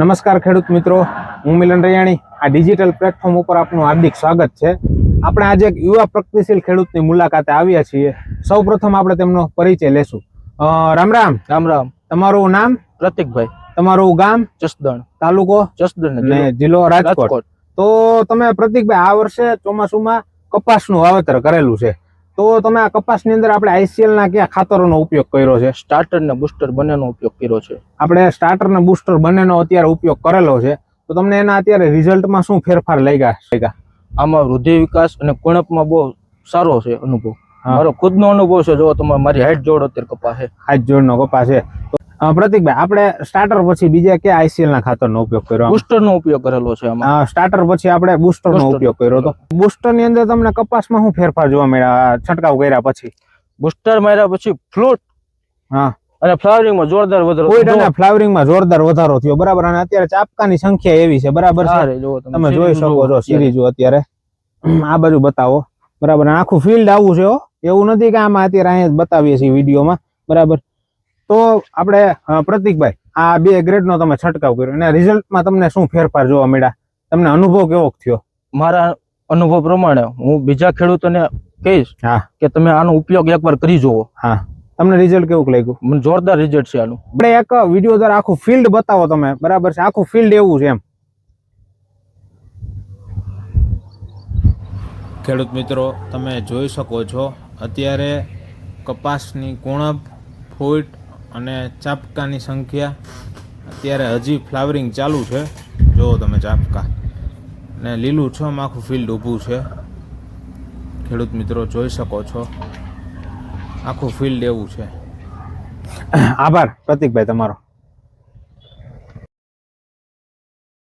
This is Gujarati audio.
નમસ્કાર ખેડૂત મિત્રો હું મિલન રૈયાણી. આ ડિજિટલ પ્લેટફોર્મ ઉપર આપનું હાર્દિક સ્વાગત છે. આપણે આજે એક યુવા પ્રગતિશીલ ખેડૂતની મુલાકાતે આવ્યા છીએ. સૌ પ્રથમ આપણે તેમનો પરિચય લેશું. રામ રામ. રામ રામ. તમારું નામ? પ્રતિકભાઈ. તમારું ગામ? જસદણ. તાલુકો? જસદણ જિલ્લો. રાજકોટ. તો તમે પ્રતિકભાઈ આ વર્ષે ચોમાસુમાં કપાસનું વાવેતર કરેલું છે. તો તમે આ કપાસની અંદર આપણે આઈસીએલ ના કયા ખાતરોનો ઉપયોગ કર્યો છે? સ્ટાર્ટર ને બુસ્ટર બંનેનો ઉપયોગ કર્યો છે. આપણે સ્ટાર્ટર ને બુસ્ટર બંનેનો અત્યારે ઉપયોગ કરેલો છે. તો તમને એના અત્યારે રિઝલ્ટમાં શું ફેરફાર લાગ્યા? ગયા આમાં વૃદ્ધિ વિકાસ અને કુણપમાં બહુ સારો છે અનુભવ. મારો ખુદનો અનુભવ છે જો તમે મારી હાઈટ જોડ અત્યારે કપાસ છે. હાથ જોડનો કપાસ છે. પ્રતિકભાઈ આપણે સ્ટાર્ટર પછી બીજા કે આઈસીએલ ના ખાતરનો ઉપયોગ કર્યો બુસ્ટર નો ઉપયોગ કરેલો છે સ્ટાર્ટર પછી આપણે બુસ્ટર નો ઉપયોગ કર્યો તો બુસ્ટરની અંદર તમને કપાસમાં શું ફેરફાર જોવા મળ્યા? છંટકાવ કર્યા પછી? બુસ્ટર માર્યા પછી ફ્લૂટ હા. અને ફ્લાવરિંગમાં જોરદાર વધારો કોઈ અને ફ્લાવરિંગમાં જોરદાર વધારો થયો. બરાબર અને અત્યારે ચાપકાની સંખ્યા એવી છે. બરાબર તમે. જોઈ શકો છો સિરીઝ અત્યારે. આ બાજુ બતાવો. બરાબર આખું ફિલ્ડ આવું છે એવું નથી કે આમાં અત્યારે અહીંયા જ બતાવીએ છીએ વિડીયોમાં. બરાબર. તો આપણે પ્રતિકભાઈ આ બે ગ્રેડ નો તમે છંટકાવ કર્યો. અને રિઝલ્ટમાં તમને શું ફેરફાર જોવા મળ્યા? તમને અનુભવ કેવો થયો? મારા અનુભવ પ્રમાણે હું બીજા ખેડૂતોને કહીશ હા. કે તમે આનો ઉપયોગ એકવાર કરી જુઓ. હા. તમને રિઝલ્ટ કેવું લાગ્યું? મને જોરદાર રિઝલ્ટ છે આનું. આપણે એક વીડિયો દ્વારા આખું ફિલ્ડ બતાવો તમે. બરાબર છે? આખું ફિલ્ડ એવું છે એમ. ખેડૂત મિત્રો તમે જોઈ શકો છો. અત્યારે કપાસની કુણપ ફૂટ અને ચાપકાની સંખ્યા અત્યારે હજી ફ્લાવરિંગ ચાલુ છે. જુઓ તમે ચાપકા. ને લીલું છમ આખું ફિલ્ડ ઊભું છે. ખેડૂત મિત્રો જોઈ શકો છો. આખું ફિલ્ડ એવું છે. આભાર, પ્રતિકભાઈ, તમારો.